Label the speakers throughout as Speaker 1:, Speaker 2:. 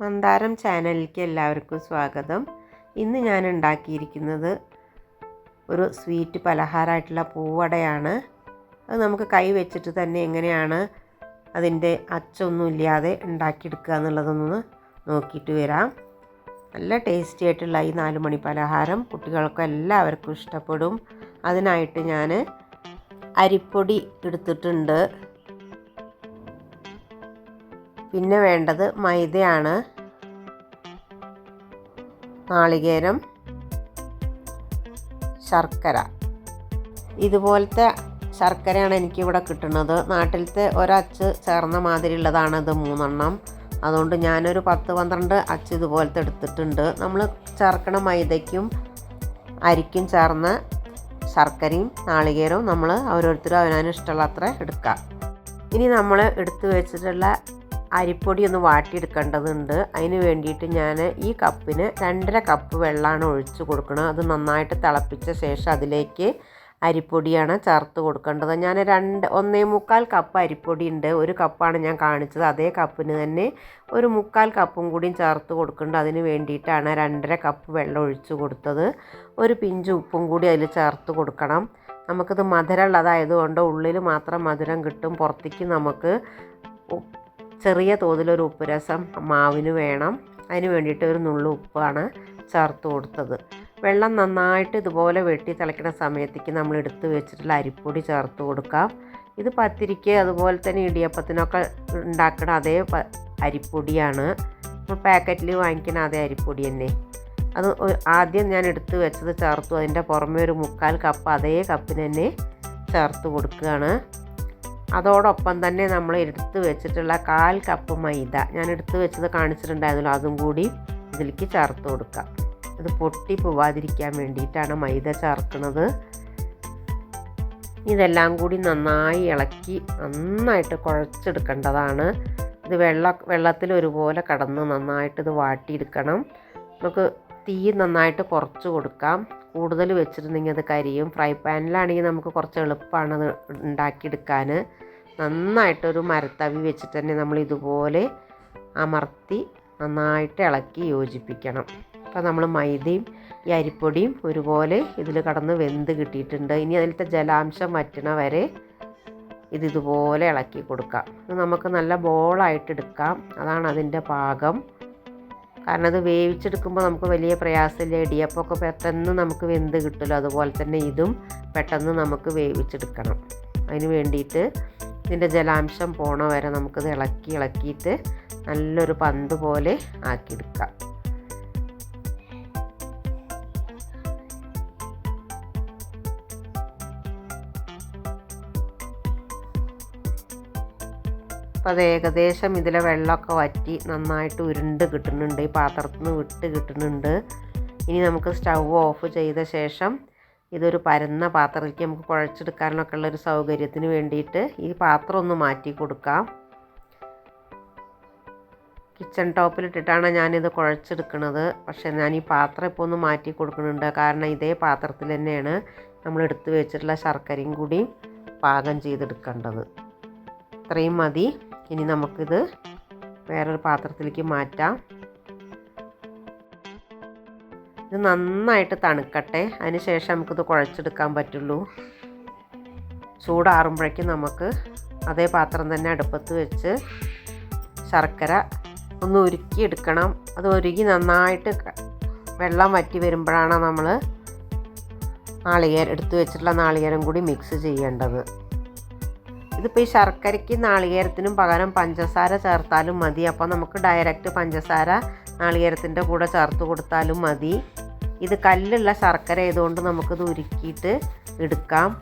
Speaker 1: മന്ദാരം ചാനലിലേക്ക് എല്ലാവർക്കും സ്വാഗതം. ഇന്ന് ഞാൻ ഉണ്ടാക്കിയിരിക്കുന്നത് ഒരു സ്വീറ്റ് പലഹാരമായിട്ടുള്ള പൂവടയാണ്. അത് നമുക്ക് കൈ വെച്ചിട്ട് തന്നെ എങ്ങനെയാണ് അതിന്റെ അച്ചൊന്നും ഇല്ലാതെ ഉണ്ടാക്കിയെടുക്കുക എന്നുള്ളതൊന്ന് നോക്കിയിട്ട് വരാം. നല്ല ടേസ്റ്റി ആയിട്ടുള്ള ഈ നാല് മണി പലഹാരം കുട്ടികൾക്കും എല്ലാവർക്കും ഇഷ്ടപ്പെടും. അതിനായിട്ട് ഞാൻ അരിപ്പൊടി എടുത്തിട്ടുണ്ട്. പിന്നെ വേണ്ടത് മൈദയാണ്. നാളികേരം ശർക്കര. ഇതുപോലത്തെ ശർക്കരയാണ് എനിക്കിവിടെ കിട്ടുന്നത്. നാട്ടിലത്തെ ഒരച്ച് ചേർന്ന മാതിരി ഉള്ളതാണ് ഇത് മൂന്നെണ്ണം. അതുകൊണ്ട് ഞാനൊരു പത്ത് പന്ത്രണ്ട് അച്ച് ഇതുപോലത്തെ എടുത്തിട്ടുണ്ട്. നമ്മൾ ചേർക്കണ മൈദയ്ക്കും അരിക്കും ചേർന്ന ശർക്കരയും നാളികേരവും നമ്മൾ ഓരോരുത്തരും ഇഷ്ടമുള്ള അത്ര എടുക്കാം. ഇനി നമ്മൾ എടുത്തു വെച്ചിട്ടുള്ള അരിപ്പൊടി ഒന്ന് വാട്ടിയെടുക്കേണ്ടതുണ്ട്. അതിന് വേണ്ടിയിട്ട് ഞാൻ ഈ കപ്പിന് രണ്ടര കപ്പ് വെള്ളമാണ് ഒഴിച്ച് കൊടുക്കുന്നത് അത് നന്നായിട്ട് തിളപ്പിച്ച ശേഷം അതിലേക്ക് അരിപ്പൊടിയാണ് ചേർത്ത് കൊടുക്കേണ്ടത്. ഞാൻ രണ്ട് ഒന്നേ മുക്കാൽ കപ്പ് അരിപ്പൊടി ഉണ്ട് ഒരു കപ്പാണ് ഞാൻ കാണിച്ചത്. അതേ കപ്പിന് തന്നെ ഒരു മുക്കാൽ കപ്പും കൂടിയും ചേർത്ത് കൊടുക്കേണ്ടത്. അതിന് വേണ്ടിയിട്ടാണ് രണ്ടര കപ്പ് വെള്ളം ഒഴിച്ച് കൊടുത്തത്. ഒരു പിഞ്ച് ഉപ്പും കൂടി അതിൽ ചേർത്ത് കൊടുക്കണം. നമുക്കിത് മധുരമുള്ളതായതുകൊണ്ട് ഉള്ളിൽ മാത്രം മധുരം കിട്ടും. പുറത്തേക്ക് നമുക്ക് ചെറിയ തോതിലൊരു ഉപ്പ് രസം മാവിന് വേണം. അതിന് വേണ്ടിയിട്ട് ഒരു നുള്ളു ഉപ്പാണ് ചേർത്ത് കൊടുത്തത്. വെള്ളം നന്നായിട്ട് ഇതുപോലെ വെട്ടി തിളയ്ക്കുന്ന സമയത്തേക്ക് നമ്മൾ എടുത്ത് വെച്ചിട്ടുള്ള അരിപ്പൊടി ചേർത്ത് കൊടുക്കാം. ഇത് പത്തിരിക്ക് അതുപോലെ തന്നെ ഇടിയപ്പത്തിനൊക്കെ ഉണ്ടാക്കുന്ന അതേ അരിപ്പൊടിയാണ്. നമ്മൾ പാക്കറ്റിൽ വാങ്ങിക്കുന്ന അതേ അരിപ്പൊടി തന്നെ. അത് ആദ്യം ഞാൻ എടുത്ത് വെച്ചത് ചേർത്തു. അതിന്റെ പുറമേ ഒരു മുക്കാൽ കപ്പ് അതേ കപ്പിന് തന്നെ ചേർത്ത് കൊടുക്കുകയാണ്. അതോടൊപ്പം തന്നെ നമ്മൾ എടുത്ത് വെച്ചിട്ടുള്ള കാൽ കപ്പ് മൈദ ഞാൻ എടുത്ത് വെച്ചത് കാണിച്ചിട്ടുണ്ടായിരുന്നല്ലോ അതും കൂടി ഇതിലേക്ക് ചേർത്ത് കൊടുക്കാം ഇത് പൊട്ടി പോവാതിരിക്കാൻ വേണ്ടിയിട്ടാണ് മൈദ ചേർക്കുന്നത്. ഇതെല്ലാം കൂടി നന്നായി ഇളക്കി നന്നായിട്ട് കുഴച്ചെടുക്കേണ്ടതാണ്. ഇത് വെള്ള വെള്ളത്തിൽ ഒരുപോലെ കടന്ന് നന്നായിട്ട് ഇത് വാട്ടിയെടുക്കണം. നമുക്ക് തീ നന്നായിട്ട് കുറച്ച് കൊടുക്കാം. കൂടുതൽ വെച്ചിരുന്നെങ്കിൽ അത് കരിയും. ഫ്രൈ പാനിലാണെങ്കിൽ നമുക്ക് കുറച്ച് എളുപ്പമാണ് അത് ഉണ്ടാക്കിയെടുക്കാൻ. നന്നായിട്ടൊരു മരത്തവി വെച്ചിട്ട് തന്നെ നമ്മൾ ഇതുപോലെ അമർത്തി നന്നായിട്ട് ഇളക്കി യോജിപ്പിക്കണം. അപ്പോൾ നമ്മൾ മൈദയും ഈ അരിപ്പൊടിയും ഒരുപോലെ ഇതിൽ കടന്ന് വെന്ത് കിട്ടിയിട്ടുണ്ട്. ഇനി അതിലത്തെ ജലാംശം വറ്റണ വരെ ഇത് ഇതുപോലെ ഇളക്കി കൊടുക്കാം. ഇത് നമുക്ക് നല്ല ബോളായിട്ട് എടുക്കാം. അതാണ് അതിന്റെ പാകം. കാരണം അത് വേവിച്ചെടുക്കുമ്പോൾ നമുക്ക് വലിയ പ്രയാസമില്ല. ഇടിയപ്പമൊക്കെ പെട്ടെന്ന് നമുക്ക് വെന്ത് കിട്ടുമല്ലോ. അതുപോലെ തന്നെ ഇതും പെട്ടെന്ന് നമുക്ക് വേവിച്ചെടുക്കണം. അതിന് വേണ്ടിയിട്ട് ഇതിന്റെ ജലാംശം പോണ വരെ നമുക്കിത് ഇളക്കി ഇളക്കിയിട്ട് നല്ലൊരു പന്ത് പോലെ ആക്കിയെടുക്കാം. അപ്പോൾ അത് ഏകദേശം ഇതിലെ വെള്ളമൊക്കെ വറ്റി നന്നായിട്ട് ഉരുണ്ട് കിട്ടുന്നുണ്ട് ഈ പാത്രത്തിൽ നിന്ന് വിട്ട് കിട്ടുന്നുണ്ട്. ഇനി നമുക്ക് സ്റ്റൗ ഓഫ് ചെയ്ത ശേഷം ഇതൊരു പരന്ന പാത്രത്തിലേക്ക് നമുക്ക് കുഴച്ചെടുക്കാനൊക്കെ ഉള്ളൊരു സൗകര്യത്തിന് വേണ്ടിയിട്ട് ഈ പാത്രം ഒന്ന് മാറ്റി കൊടുക്കാം. കിച്ചൺ ടോപ്പിലിട്ടിട്ടാണ് ഞാനിത് കുഴച്ചെടുക്കുന്നത് പക്ഷേ ഞാൻ ഈ പാത്രം ഇപ്പോൾ ഒന്ന് മാറ്റി കൊടുക്കുന്നുണ്ട്. കാരണം ഇതേ പാത്രത്തിൽ തന്നെയാണ് നമ്മൾ എടുത്ത് വെച്ചിട്ടുള്ള ശർക്കരയും കൂടി പാകം ചെയ്തെടുക്കേണ്ടത്. ഇത്രയും മതി. ഇനി നമുക്കിത് വേറൊരു പാത്രത്തിലേക്ക് മാറ്റാം. ഇത് നന്നായിട്ട് തണുക്കട്ടെ. അതിനുശേഷം നമുക്കിത് കുഴച്ചെടുക്കാൻ പറ്റുള്ളൂ. ചൂടാറുമ്പോഴേക്കും നമുക്ക് അതേ പാത്രം തന്നെ അടുപ്പത്ത് വെച്ച് ശർക്കര ഒന്ന് ഉരുക്കി എടുക്കണം അത് ഉരുകി നന്നായിട്ട് വെള്ളം വറ്റി വരുമ്പോഴാണ് നമ്മൾ നാളികേരം എടുത്തു വെച്ചിട്ടുള്ള നാളികേരം കൂടി മിക്സ് ചെയ്യേണ്ടത്. ഇതിപ്പോൾ ഈ ശർക്കരയ്ക്ക് നാളികേരത്തിനും പകരം പഞ്ചസാര ചേർത്താലും മതി. അപ്പോൾ നമുക്ക് ഡയറക്റ്റ് പഞ്ചസാര നാളികേരത്തിന്റെ കൂടെ ചേർത്ത് കൊടുത്താലും മതി. ഇത് കല്ലുള്ള ശർക്കര ആയതുകൊണ്ട് നമുക്കിത് ഉരുക്കിയിട്ട് എടുക്കാം.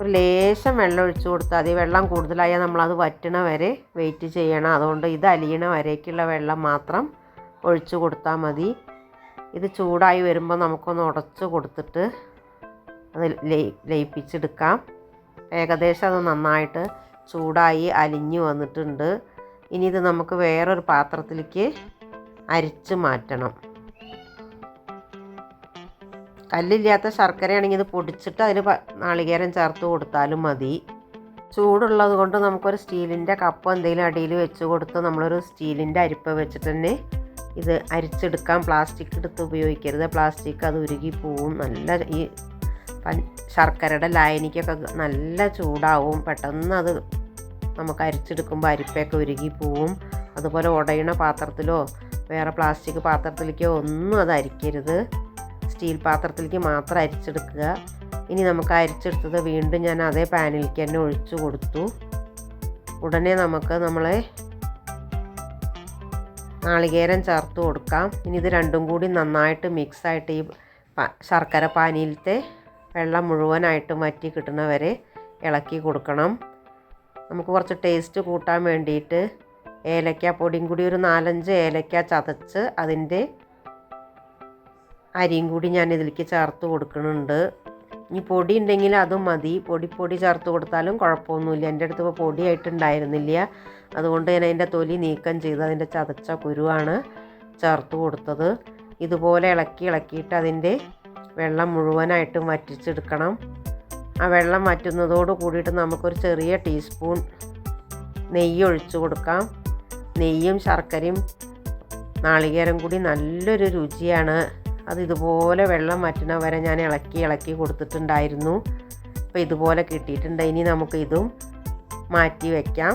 Speaker 1: ഒരു ലേശം വെള്ളം ഒഴിച്ചു കൊടുത്താൽ മതി. വെള്ളം കൂടുതലായാൽ നമ്മളത് വറ്റണ വരെ വെയിറ്റ് ചെയ്യണം. അതുകൊണ്ട് ഇത് അലിയണ വരേക്കുള്ള വെള്ളം മാത്രം ഒഴിച്ചു കൊടുത്താൽ മതി. ഇത് ചൂടായി വരുമ്പോൾ നമുക്കൊന്ന് ഉടച്ച് കൊടുത്തിട്ട് അത് ലയിപ്പിച്ചെടുക്കാം. ഏകദേശം അത് നന്നായിട്ട് ചൂടായി അലിഞ്ഞു വന്നിട്ടുണ്ട്. ഇനി ഇത് നമുക്ക് വേറൊരു പാത്രത്തിലേക്ക് അരിച്ച് മാറ്റണം. കല്ലില്ലാത്ത ശർക്കരയാണെങ്കിൽ ഇത് പൊടിച്ചിട്ട് അതിന് നാളികേരം ചേർത്ത് കൊടുത്താലും മതി. ചൂടുള്ളത് കൊണ്ട് നമുക്കൊരു സ്റ്റീലിന്റെ കപ്പ് എന്തെങ്കിലും അടിയിൽ വെച്ച് കൊടുത്ത് നമ്മളൊരു സ്റ്റീലിന്റെ അരിപ്പ വെച്ചിട്ട് തന്നെ ഇത് അരിച്ചെടുക്കാം. പ്ലാസ്റ്റിക് എടുത്ത് ഉപയോഗിക്കരുത്. പ്ലാസ്റ്റിക് അത് ഉരുകി പോവും. നല്ല ഈ ശർക്കരയുടെ ലായനിക്കൊക്കെ നല്ല ചൂടാവും. പെട്ടെന്ന് അത് നമുക്ക് അരിച്ചെടുക്കുമ്പോൾ അരിപ്പയൊക്കെ ഉരുകി പോവും. അതുപോലെ ഉടയണ പാത്രത്തിലോ വേറെ പ്ലാസ്റ്റിക് പാത്രത്തിലേക്കോ ഒന്നും അത് അരിക്കരുത്. സ്റ്റീൽ പാത്രത്തിലേക്ക് മാത്രം അരിച്ചെടുക്കുക. ഇനി നമുക്ക് അരിച്ചെടുത്തത് വീണ്ടും ഞാൻ അതേ പാനിലേക്ക് തന്നെ ഒഴിച്ചു കൊടുത്തു. ഉടനെ നമുക്ക് നമ്മളെ നാളികേരം ചേർത്ത് കൊടുക്കാം. ഇനി ഇത് രണ്ടും കൂടി നന്നായിട്ട് മിക്സായിട്ട് ഈ ശർക്കര പാനിയിലത്തെ വെള്ളം മുഴുവനായിട്ട് മാറ്റി കിട്ടുന്നവരെ ഇളക്കി കൊടുക്കണം. നമുക്ക് കുറച്ച് ടേസ്റ്റ് കൂട്ടാൻ വേണ്ടിയിട്ട് ഏലക്ക പൊടിയും കൂടി ഒരു നാലഞ്ച് ഏലക്ക ചതച്ച് അതിന്റെ അരിയും കൂടി ഞാൻ ഇതിലേക്ക് ചേർത്ത് കൊടുക്കുന്നുണ്ട് ഇനി പൊടി ഉണ്ടെങ്കിൽ അതും മതി. പൊടി പൊടി ചേർത്ത് കൊടുത്താലും കുഴപ്പമൊന്നുമില്ല. എന്റെ അടുത്ത് ഇപ്പോൾ പൊടിയായിട്ടുണ്ടായിരുന്നില്ല. അതുകൊണ്ട് ഞാൻ അതിന്റെ തൊലി നീക്കം ചെയ്ത് അതിന്റെ ചതച്ച കുരുവാണ് ചേർത്ത് കൊടുത്തത്. ഇതുപോലെ ഇളക്കി ഇളക്കിയിട്ട് അതിന്റെ വെള്ളം മുഴുവനായിട്ടും വറ്റിച്ചെടുക്കണം. ആ വെള്ളം വറ്റുന്നതോട് കൂടിയിട്ട് നമുക്കൊരു ചെറിയ ടീസ്പൂൺ നെയ്യ് ഒഴിച്ചു കൊടുക്കാം. നെയ്യും ശർക്കരയും നാളികേരം കൂടി നല്ലൊരു രുചിയാണ്. അത് ഇതുപോലെ വെള്ളം വറ്റുന്ന വരെ ഞാൻ ഇളക്കി ഇളക്കി കൊടുത്തിട്ടുണ്ടായിരുന്നു. അപ്പോൾ ഇതുപോലെ കിട്ടിയിട്ടുണ്ട്. ഇനി നമുക്ക് ഇതും മാറ്റി വയ്ക്കാം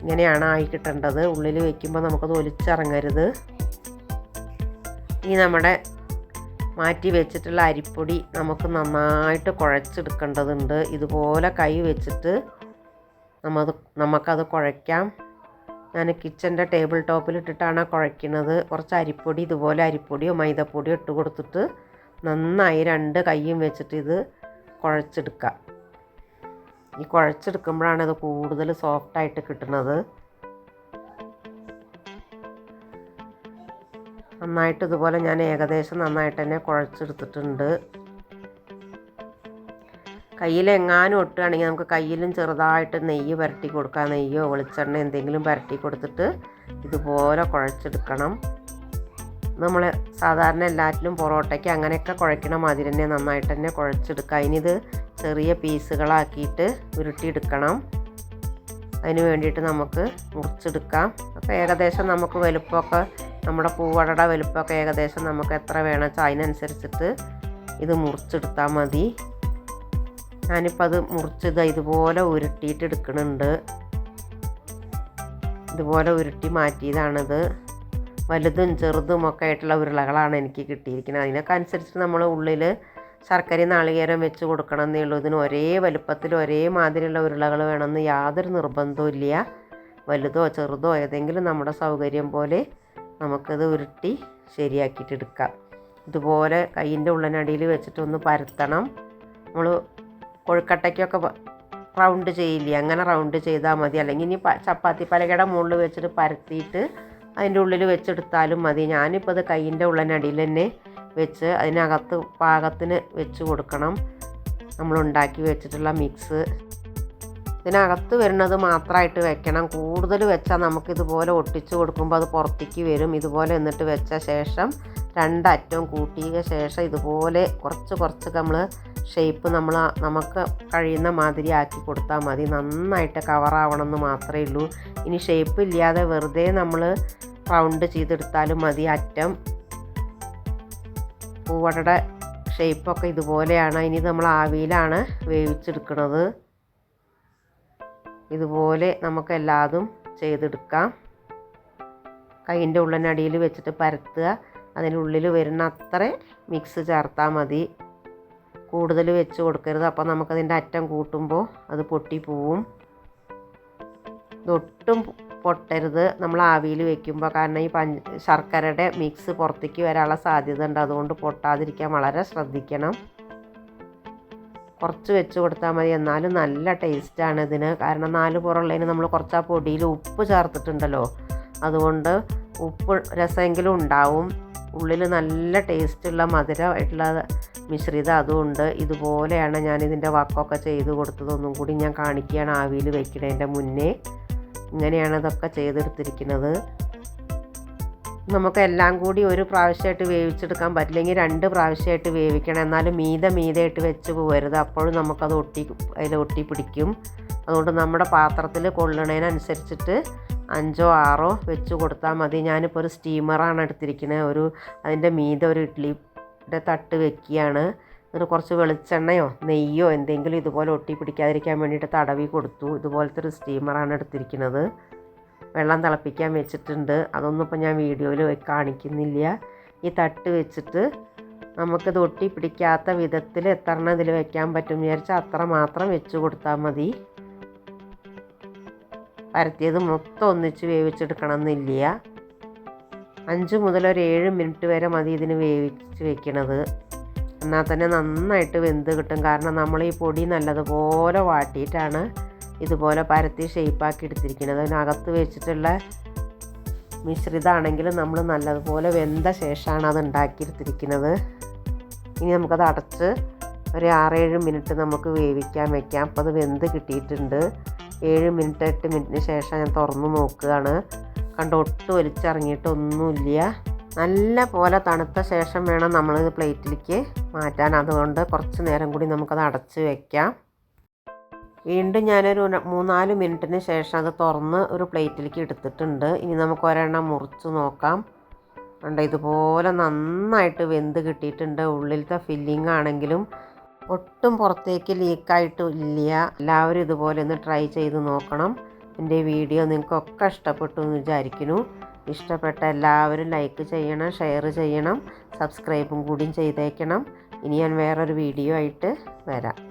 Speaker 1: ഇങ്ങനെയാണ് ആയി കിട്ടേണ്ടത്. ഉള്ളിൽ വയ്ക്കുമ്പോൾ നമുക്കത് ഒലിച്ചിറങ്ങരുത്. ഇനി നമ്മുടെ മാറ്റി വെച്ചിട്ടുള്ള അരിപ്പൊടി നമുക്ക് നന്നായിട്ട് കുഴച്ചെടുക്കേണ്ടതുണ്ട്. ഇതുപോലെ കൈ വെച്ചിട്ട് നമ്മത് നമുക്കത് കുഴയ്ക്കാം. ഞാൻ കിച്ചന്റെ ടേബിൾ ടോപ്പിൽ ടോപ്പിലിട്ടിട്ടാണ് കുഴയ്ക്കുന്നത്. കുറച്ച് അരിപ്പൊടി ഇതുപോലെ അരിപ്പൊടിയോ മൈദപ്പൊടിയോ ഇട്ട് കൊടുത്തിട്ട് നന്നായി രണ്ട് കൈയും വെച്ചിട്ട് ഇത് കുഴച്ചെടുക്കുക. ഈ കുഴച്ചെടുക്കുമ്പോഴാണ് ഇത് കൂടുതൽ സോഫ്റ്റായിട്ട് കിട്ടുന്നത്. നന്നായിട്ട് ഇതുപോലെ ഞാൻ ഏകദേശം നന്നായിട്ട് തന്നെ കുഴച്ചെടുത്തിട്ടുണ്ട്. കയ്യിൽ എങ്ങാനും ഒട്ടുകയാണെങ്കിൽ നമുക്ക് കയ്യിലും ചെറുതായിട്ട് നെയ്യ് പുരട്ടി കൊടുക്കാം. നെയ്യോ വെളിച്ചെണ്ണ എന്തെങ്കിലും പുരട്ടി കൊടുത്തിട്ട് ഇതുപോലെ കുഴച്ചെടുക്കണം. നമ്മൾ സാധാരണ എല്ലാറ്റിലും പൊറോട്ടയ്ക്ക് അങ്ങനെയൊക്കെ കുഴക്കണ മാതിരി തന്നെ നന്നായിട്ട് തന്നെ കുഴച്ചെടുക്കുക. അതിനിത് ചെറിയ പീസുകളാക്കിയിട്ട് ഉരുട്ടിയെടുക്കണം. അതിന് വേണ്ടിയിട്ട് നമുക്ക് മുറിച്ചെടുക്കാം. അപ്പോൾ ഏകദേശം നമുക്ക് വലുപ്പമൊക്കെ നമ്മുടെ പൂവടയുടെ വലുപ്പമൊക്കെ ഏകദേശം നമുക്ക് എത്ര വേണമെന്ന് വെച്ചാൽ അതിനനുസരിച്ചിട്ട് ഇത് മുറിച്ചെടുത്താൽ മതി. ഞാനിപ്പോൾ അത് മുറിച്ചത് ഇതുപോലെ ഉരുട്ടിയിട്ട് എടുക്കുന്നുണ്ട് ഇതുപോലെ ഉരുട്ടി മാറ്റിയതാണിത്. വലുതും ചെറുതും ഒക്കെ ആയിട്ടുള്ള ഉരുളകളാണ് എനിക്ക് കിട്ടിയിരിക്കുന്നത്. അതിനൊക്കെ അനുസരിച്ച് നമ്മൾ ഉള്ളിൽ ശർക്കര നാളികേരം വെച്ച് കൊടുക്കണം എന്നേ ഉള്ളൂ. ഇതിന് ഒരേ വലുപ്പത്തിൽ ഒരേ മാതിരിയുള്ള ഉരുളകൾ വേണമെന്ന് യാതൊരു നിർബന്ധവും ഇല്ല. വലുതോ ചെറുതോ ഏതെങ്കിലും നമ്മുടെ സൗകര്യം പോലെ നമുക്കത് ഉരുട്ടി ശരിയാക്കിയിട്ട് എടുക്കാം. ഇതുപോലെ കയ്യിന്റെ ഉള്ളനടിയിൽ വെച്ചിട്ടൊന്ന് പരത്തണം. നമ്മൾ കൊഴുക്കട്ടയ്ക്കൊക്കെ റൗണ്ട് ചെയ്യില്ലേ? അങ്ങനെ റൗണ്ട് ചെയ്താൽ മതി. അല്ലെങ്കിൽ ഇനി ചപ്പാത്തി പലകയുടെ മുകളിൽ വെച്ചിട്ട് പരത്തിയിട്ട് അതിന്റെ ഉള്ളിൽ വെച്ചെടുത്താലും മതി. ഞാനിപ്പോൾ അത് കയ്യിന്റെ ഉള്ളനടിയിൽ തന്നെ വെച്ച് അതിനകത്ത് പാകത്തിന് വെച്ച് കൊടുക്കണം. നമ്മൾ ഉണ്ടാക്കി വെച്ചിട്ടുള്ള മിക്സ് ഇതിനകത്ത് വരുന്നത് മാത്രമായിട്ട് വെക്കണം. കൂടുതൽ വെച്ചാൽ നമുക്കിതുപോലെ ഒട്ടിച്ച് കൊടുക്കുമ്പോൾ അത് പുറത്തേക്ക് വരും. ഇതുപോലെ എന്നിട്ട് വെച്ച ശേഷം രണ്ടറ്റവും കൂട്ടിയ ശേഷം ഇതുപോലെ കുറച്ച് കുറച്ച് നമ്മൾ ഷേപ്പ് നമ്മൾ നമുക്ക് കഴിയുന്ന മാതിരി ആക്കി കൊടുത്താൽ മതി. നന്നായിട്ട് കവറാവണം എന്ന് മാത്രമേ ഉള്ളൂ. ഇനി ഷേപ്പ് ഇല്ലാതെ വെറുതെ നമ്മൾ റൗണ്ട് ചെയ്തെടുത്താലും മതി. അറ്റം പൂവടയുടെ ഷേപ്പൊക്കെ ഇതുപോലെയാണ്. ഇനി നമ്മൾ ആവിയിലാണ് വേവിച്ചെടുക്കുന്നത് ഇതുപോലെ നമുക്ക് എല്ലാതും ചെയ്തെടുക്കാം. കൈന്റെ ഉള്ളിനടിയിൽ വെച്ചിട്ട് പരത്തുക. അതിനുള്ളിൽ വരുന്ന അത്ര മിക്സ് ചേർത്താൽ മതി. കൂടുതൽ വെച്ച് കൊടുക്കരുത്. അപ്പോൾ നമുക്കതിന്റെ അറ്റം കൂട്ടുമ്പോൾ അത് പൊട്ടി പോവും. ഇതൊട്ടും പൊട്ടരുത്. നമ്മൾ ആവിയിൽ വെക്കുമ്പോൾ കാരണം ഈ പഞ്ച ശർക്കരയുടെ മിക്സ് പുറത്തേക്ക് വരാനുള്ള സാധ്യത ഉണ്ട്. അതുകൊണ്ട് പൊട്ടാതിരിക്കാൻ വളരെ ശ്രദ്ധിക്കണം. കുറച്ച് വെച്ച് കൊടുത്താൽ മതി. എന്നാലും നല്ല ടേസ്റ്റാണ് ഇതിന്. കാരണം നാല് പുറമുള്ളതിന് നമ്മൾ കുറച്ച് ആ പൊടിയിൽ ഉപ്പ് ചേർത്തിട്ടുണ്ടല്ലോ. അതുകൊണ്ട് ഉപ്പ് രസമെങ്കിലും ഉണ്ടാവും. ഉള്ളിൽ നല്ല ടേസ്റ്റുള്ള മധുരമായിട്ടുള്ള മിശ്രിതം അതുകൊണ്ട് ഇതുപോലെയാണ് ഞാൻ ഇതിന്റെ വർക്കൊക്കെ ചെയ്ത് കൊടുത്തതൊന്നും കൂടി ഞാൻ കാണിക്കുകയാണ് ആവിയിൽ വെക്കണതിന്റെ മുന്നേ. ഇങ്ങനെയാണ് ഇതൊക്കെ ചെയ്തെടുത്തിരിക്കുന്നത്. നമുക്ക് എല്ലാം കൂടി ഒരു പ്രാവശ്യമായിട്ട് വേവിച്ചെടുക്കാൻ പറ്റില്ലെങ്കിൽ രണ്ട് പ്രാവശ്യമായിട്ട് വേവിക്കണം. എന്നാലും മീതെ മീതെയായിട്ട് വെച്ച് പോകരുത്. അപ്പോഴും നമുക്കത് ഒട്ടി അതിൽ ഒട്ടി പിടിക്കും അതുകൊണ്ട് നമ്മുടെ പാത്രത്തിൽ കൊള്ളണതിനനുസരിച്ചിട്ട് അഞ്ചോ ആറോ വെച്ച് കൊടുത്താൽ മതി. ഞാനിപ്പോൾ ഒരു സ്റ്റീമറാണ് എടുത്തിരിക്കുന്നത്. ഒരു അതിന്റെ മീതെ ഒരു ഇഡ്ഡലിയുടെ തട്ട് വെക്കുകയാണ് എന്നിട്ട് കുറച്ച് വെളിച്ചെണ്ണയോ നെയ്യോ എന്തെങ്കിലും ഇതുപോലെ ഒട്ടി പിടിക്കാതിരിക്കാൻ വേണ്ടിയിട്ട് തടവി കൊടുത്തു. ഇതുപോലത്തെ ഒരു സ്റ്റീമറാണ് എടുത്തിരിക്കുന്നത്. വെള്ളം തിളപ്പിക്കാൻ വെച്ചിട്ടുണ്ട്. അതൊന്നും ഇപ്പോൾ ഞാൻ വീഡിയോയിൽ കാണിക്കുന്നില്ല. ഈ തട്ട് വെച്ചിട്ട് നമുക്കിത് ഒട്ടി പിടിക്കാത്ത വിധത്തിൽ എത്ര ഇതിൽ വെക്കാൻ പറ്റും വിചാരിച്ചാൽ അത്ര മാത്രം വെച്ച് കൊടുത്താൽ മതി. പരത്തിയത് മൊത്തം ഒന്നിച്ച് വേവിച്ചെടുക്കണം എന്നില്ല അഞ്ച് മുതൽ ഒരു ഏഴ് മിനിറ്റ് വരെ മതി ഇതിന് വേവിച്ച് വെക്കണത്. എന്നാൽ തന്നെ നന്നായിട്ട് വെന്ത് കിട്ടും. കാരണം നമ്മൾ ഈ പൊടി നല്ലതുപോലെ വാട്ടിയിട്ടാണ് ഇതുപോലെ പരത്തി ഷേപ്പാക്കി എടുത്തിരിക്കുന്നത്. അതിനകത്ത് വെച്ചിട്ടുള്ള മിശ്രിതമാണെങ്കിൽ നമ്മൾ നല്ലതുപോലെ വെന്ത ശേഷമാണ് അത് ഉണ്ടാക്കിയെടുത്തിരിക്കുന്നത്. ഇനി നമുക്കത് അടച്ച് ഒരു ആറേഴ് മിനിറ്റ് നമുക്ക് വേവിക്കാൻ വെക്കാം. അപ്പോൾ അത് വെന്ത് കിട്ടിയിട്ടുണ്ട്. ഏഴ് മിനിറ്റ് എട്ട് മിനിറ്റിന് ശേഷം ഞാൻ തുറന്ന് നോക്കുകയാണ്. കണ്ട് ഒട്ടും ഒലിച്ചിറങ്ങിയിട്ടൊന്നുമില്ല നല്ല പോലെ തണുത്ത ശേഷം വേണം നമ്മൾ ഇത് പ്ലേറ്റിലേക്ക് മാറ്റാൻ. അതുകൊണ്ട് കുറച്ച് നേരം കൂടി നമുക്കത് അടച്ച് വയ്ക്കാം വീണ്ടും ഞാനൊരു മൂന്നാൽ മിനിറ്റിന് ശേഷം അത് തുറന്ന് ഒരു പ്ലേറ്റിലേക്ക് എടുത്തിട്ടുണ്ട്. ഇനി നമുക്ക് ഒരെണ്ണം മുറിച്ച് നോക്കാം. കണ്ട ഇതുപോലെ നന്നായിട്ട് വെന്ത് കിട്ടിയിട്ടുണ്ട്. ഉള്ളിലത്തെ ഫില്ലിംഗ് ആണെങ്കിലും ഒട്ടും പുറത്തേക്ക് ലീക്കായിട്ടും ഇല്ല. എല്ലാവരും ഇതുപോലെ ഒന്ന് ട്രൈ ചെയ്ത് നോക്കണം. എന്റെ വീഡിയോ നിങ്ങൾക്കൊക്കെ ഇഷ്ടപ്പെട്ടു എന്ന് വിചാരിക്കുന്നു. ഇഷ്ടപ്പെട്ട എല്ലാവരും ലൈക്ക് ചെയ്യണം ഷെയർ ചെയ്യണം സബ്സ്ക്രൈബും കൂടിയും ചെയ്തേക്കണം. ഇനി ഞാൻ വേറൊരു വീഡിയോ ആയിട്ട് വരാം.